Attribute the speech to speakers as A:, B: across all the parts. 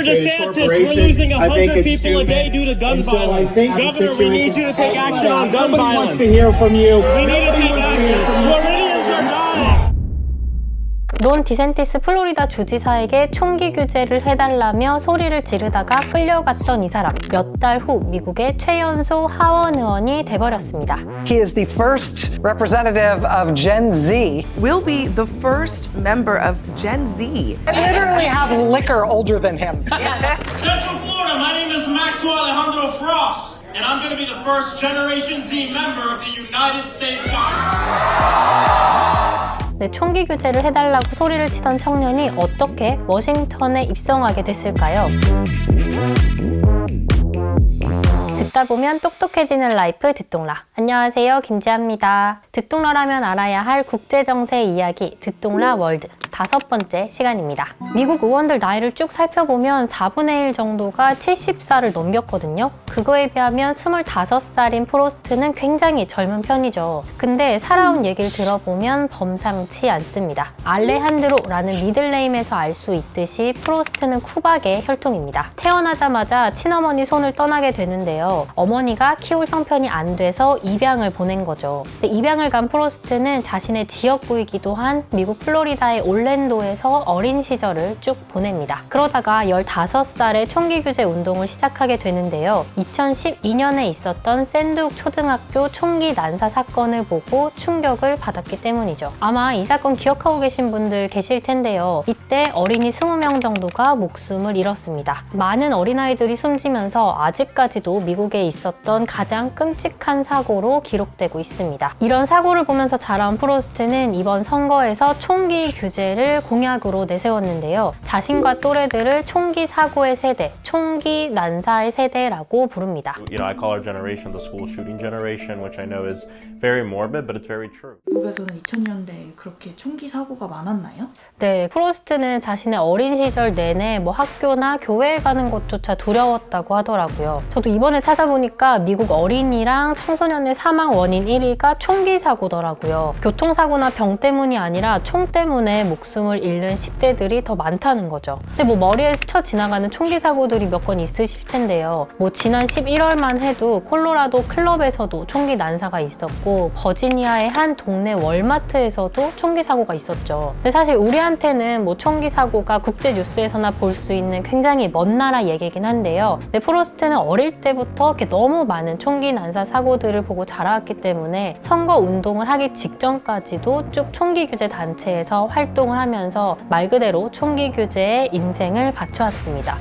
A: Governor DeSantis, we're losing
B: I
A: 100
B: it's
A: people a day due to gun
B: And
A: violence. Governor, we need you to take action on gun
B: Nobody
A: violence.
B: wants to hear from you.
A: We need to take
B: wants to hear
A: action.
C: 론 디센티스 플로리다 주지사에게 총기 규제를 해달라며 소리를 지르다가 끌려갔던 이 사람. 몇 달 후 미국의 최연소 하원 의원이 돼버렸습니다.
D: He is the first representative of Gen Z.
E: will be the first member of Gen Z.
D: I literally have liquor older than him.
A: Central Florida, my name is Maxwell Alejandro Frost, and I'm going to be the first Generation Z member of the United States Congress.
C: 네, 총기 규제를 해달라고 소리를 치던 청년이 어떻게 워싱턴에 입성하게 됐을까요? 듣다 보면 똑똑해지는 라이프 듣동라. 안녕하세요, 김지아입니다. 듣동라라면 알아야 할 국제정세 이야기 듣동라 월드 다섯 번째 시간입니다. 미국 의원들 나이를 쭉 살펴보면 4분의 1 정도가 70살을 넘겼거든요. 그거에 비하면 25살인 프로스트는 굉장히 젊은 편이죠. 근데 살아온 얘기를 들어보면 범상치 않습니다. 알레한드로라는 미들네임에서 알 수 있듯이 프로스트는 쿠박의 혈통입니다. 태어나자마자 친어머니 손을 떠나게 되는데요. 어머니가 키울 형편이 안 돼서 입양을 보낸 거죠. 입양을 간 프로스트는 자신의 지역구이기도 한 미국 플로리다의 올랜도에서 어린 시절을 쭉 보냅니다. 그러다가 15살에 총기 규제 운동을 시작하게 되는데요. 2012년에 있었던 샌드욱 초등학교 총기 난사 사건을 보고 충격을 받았기 때문이죠. 아마 이 사건 기억하고 계신 분들 계실 텐데요. 이때 어린이 20명 정도가 목숨을 잃었습니다. 많은 어린아이들이 숨지면서 아직까지도 미국 에 있었던 가장 끔찍한 사고로 기록되고 있습니다. 이런 사고를 보면서 자란 프로스트는 이번 선거에서 총기 규제를 공약으로 내세웠는데요. 자신과 또래들을 총기 사고의 세대, 총기 난사의 세대라고 부릅니다.
F: You know, I call our generation the school shooting generation, which I know is very morbid, but it's very true.
G: 미국에서는 2000년대에 그렇게 총기 사고가 많았나요?
C: 네, 프로스트는 자신의 어린 시절 내내 뭐 학교나 교회에 가는 것조차 두려웠다고 하더라고요. 저도 이번에 찾아보 니까 미국 어린이랑 청소년의 사망 원인 1위가 총기 사고더라고요. 교통사고나 병 때문이 아니라 총 때문에 목숨을 잃는 10대들이 더 많다는 거죠. 근데 뭐 머리에 스쳐 지나가는 총기 사고들이 몇 건 있으실 텐데요. 뭐 지난 11월만 해도 콜로라도 클럽에서도 총기 난사가 있었고 버지니아의 한 동네 월마트에서도 총기 사고가 있었죠. 근데 사실 우리한테는 뭐 총기 사고가 국제 뉴스에서나 볼 수 있는 굉장히 먼 나라 얘기긴 한데요. 근데 프로스트는 어릴 때부터 이렇게 너무 많은 총기 난사 사고들을 보고 자라왔기 때문에 선거 운동을 하기 직전까지도 쭉 총기 규제 단체에서 활동을 하면서 말 그대로 총기 규제에 인생을 바쳐왔습니다.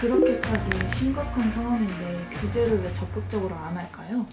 G: 그렇게까지 심각한 상황인데 규제를 왜 적극적으로 안 할까요?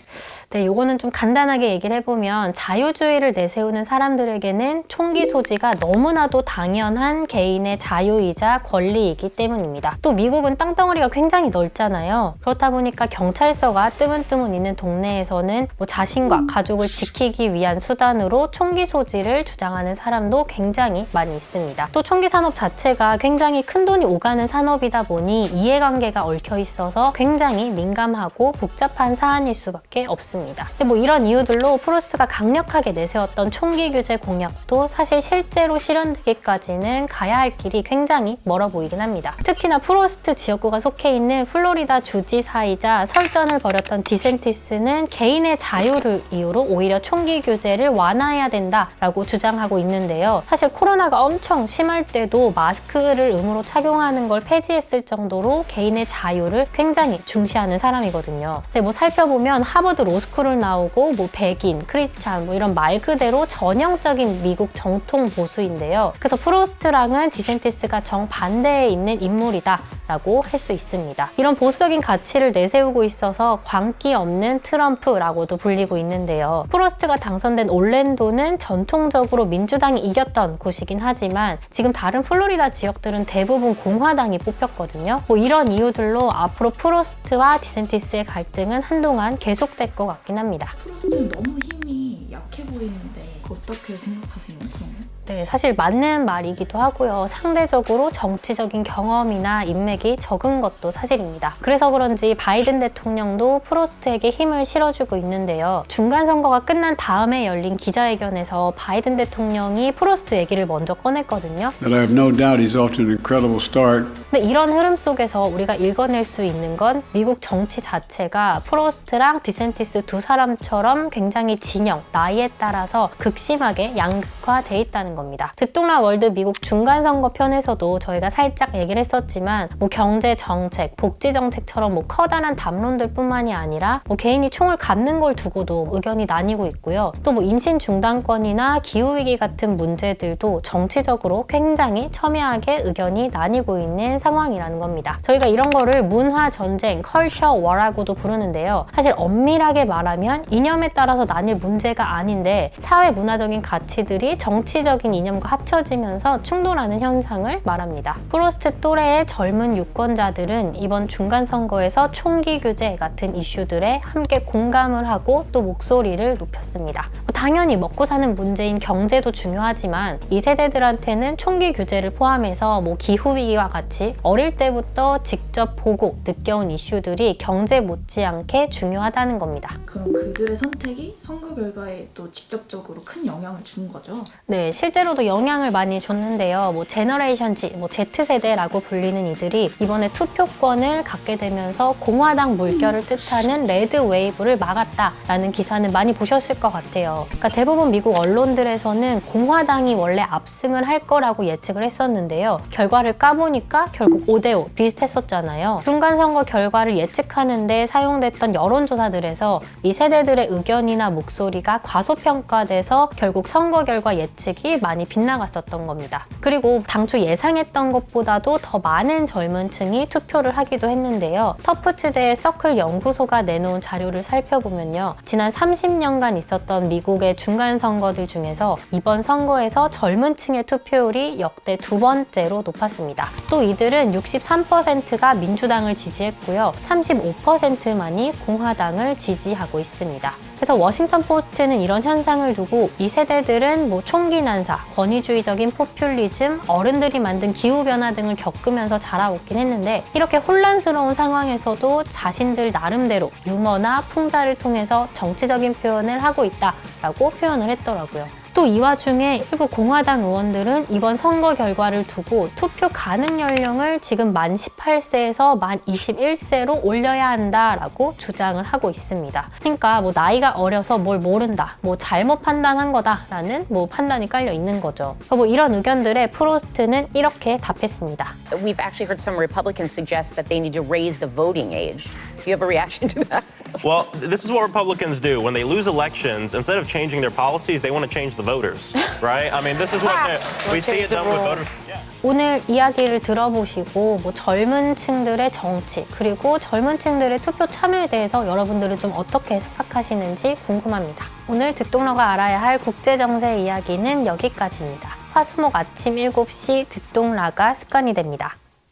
C: 네, 요거는 좀 간단하게 얘기를 해보면 자유주의를 내세우는 사람들에게는 총기 소지가 너무나도 당연한 개인의 자유이자 권리이기 때문입니다. 또 미국은 땅덩어리가 굉장히 넓잖아요. 그렇다 보니까 경찰서가 뜨문뜨문 있는 동네에서는 뭐 자신과 가족을 지키기 위한 수단으로 총기 소지를 주장하는 사람도 굉장히 많이 있습니다. 또 총기 산업 자체가 굉장히 큰 돈이 오가는 산업이다 보니 이해관계가 얽혀 있어서 굉장히 민감하고 복잡한 사안일 수밖에 없습니다. 근데 뭐 이런 이유들로 프로스트가 강력하게 내세웠던 총기 규제 공약도 사실 실제로 실현되기까지는 가야 할 길이 굉장히 멀어 보이긴 합니다. 특히나 프로스트 지역구가 속해 있는 플로리다 주지사이자 설전을 벌였던 디센티스는 개인의 자유를 이유로 오히려 총기 규제를 완화해야 된다라고 주장하고 있는데요. 사실 코로나가 엄청 심할 때도 마스크를 의무로 착용하는 걸 폐지했을 정도로 개인의 자유를 굉장히 중시하는 사람이거든요. 근데 뭐 살펴보면 하버드 로스쿨을 나오고 뭐 백인, 크리스찬 뭐 이런 말 그대로 전형적인 미국 정통 보수인데요. 그래서 프로스트랑은 디센티스가 정반대에 있는 인물이다 라고 할 수 있습니다. 이런 보수적인 가치를 내세우고 있어서 광기 없는 트럼프라고도 불리고 있는데요. 프로스트가 당선된 올랜도는 전통적으로 민주당이 이겼던 곳이긴 하지만 지금 다른 플로리다 지역들은 대부분 공화당이 뽑혔거든요. 뭐 이런 이유들로 앞으로 프로스트와 디센티스의 갈등은 한동안 계속될 것 같긴 합니다.
G: 프로스트는 너무 힘이 약해 보이는데 어떻게 생각하세요? 그러면?
C: 네, 사실 맞는 말이기도 하고요. 상대적으로 정치적인 경험이나 인맥이 적은 것도 사실입니다. 그래서 그런지 바이든 대통령도 프로스트에게 힘을 실어주고 있는데요. 중간 선거가 끝난 다음에 열린 기자회견에서 바이든 대통령이 프로스트 얘기를 먼저 꺼냈거든요.
B: But I have no doubt he's off to an incredible start.
C: 근데 이런 흐름 속에서 우리가 읽어낼 수 있는 건 미국 정치 자체가 프로스트랑 디센티스 두 사람처럼 굉장히 진영, 나이에 따라서 극심하게 양극화돼 있다는 겁니다. 듣동라 월드 미국 중간선거 편에서도 저희가 살짝 얘기를 했었지만 뭐 경제 정책, 복지 정책처럼 뭐 커다란 담론들 뿐만이 아니라 뭐 개인이 총을 갖는 걸 두고도 의견이 나뉘고 있고요. 또 뭐 임신 중단권이나 기후위기 같은 문제들도 정치적으로 굉장히 첨예하게 의견이 나뉘고 있는 상황이라는 겁니다. 저희가 이런 거를 문화 전쟁, 컬처 워라고도 부르는데요. 사실 엄밀하게 말하면 이념에 따라서 나뉠 문제가 아닌데 사회 문화적인 가치들이 정치적인 이념과 합쳐지면서 충돌하는 현상을 말합니다. 프로스트 또래의 젊은 유권자들은 이번 중간 선거에서 총기 규제 같은 이슈들에 함께 공감을 하고 또 목소리를 높였습니다. 뭐 당연히 먹고 사는 문제인 경제도 중요하지만 이 세대들한테는 총기 규제를 포함해서 뭐 기후 위기와 같이 어릴 때부터 직접 보고 느껴온 이슈들이 경제 못지않게 중요하다는 겁니다.
G: 그럼 그들의 선택이 선거 결과에 또 직접적으로 큰 영향을 준 거죠.
C: 네, 실 제로도 영향을 많이 줬는데요. 뭐 제너레이션 Z, 뭐 Z세대라고 불리는 이들이 이번에 투표권을 갖게 되면서 공화당 물결을 뜻하는 레드 웨이브를 막았다라는 기사는 많이 보셨을 것 같아요. 그러니까 대부분 미국 언론들에서는 공화당이 원래 압승을 할 거라고 예측을 했었는데요. 결과를 까보니까 결국 5대5 비슷했었잖아요. 중간 선거 결과를 예측하는데 사용됐던 여론조사들에서 이 세대들의 의견이나 목소리가 과소평가돼서 결국 선거 결과 예측이 많이 빗나갔었던 겁니다. 그리고 당초 예상했던 것보다도 더 많은 젊은 층이 투표를 하기도 했는데요. 터프츠대의 서클 연구소가 내놓은 자료를 살펴보면요. 지난 30년간 있었던 미국의 중간 선거들 중에서 이번 선거에서 젊은 층의 투표율이 역대 두 번째로 높았습니다. 또 이들은 63%가 민주당을 지지했고요. 35%만이 공화당을 지지하고 있습니다. 그래서 워싱턴 포스트는 이런 현상을 두고 이 세대들은 뭐 총기 난사, 권위주의적인 포퓰리즘, 어른들이 만든 기후 변화 등을 겪으면서 자라왔긴 했는데 이렇게 혼란스러운 상황에서도 자신들 나름대로 유머나 풍자를 통해서 정치적인 표현을 하고 있다라고 표현을 했더라고요. 또 이 와중에 일부 공화당 의원들은 이번 선거 결과를 두고 투표 가능 연령을 지금 만 18세에서 만 21세로 올려야 한다라고 주장을 하고 있습니다. 그러니까 뭐 나이가 어려서 뭘 모른다, 뭐 잘못 판단한 거다라는 뭐 판단이 깔려 있는 거죠. 그러니까 뭐 이런 의견들에 프로스트는 이렇게 답했습니다.
H: We've actually heard some Republicans suggest that they need to raise the voting age. Do you have a reaction to that?
F: Well, this is what Republicans do. When they lose elections, instead of changing their policies, they want to change the voters, right? I mean, this is what they- we see it done with voters. Yeah.
C: 오늘 이야기를 들어보시고 뭐 젊은 층들의 정치 그리고 젊은 층들의 투표 참여에 대해서 여러분들은 좀 어떻게 생각하시는지 궁금합니다. 오늘 듣동러가 알아야 할 국제 정세 이야기는 여기까지입니다. 화수목 아침 7시 듣동라가 습관이 됩니다.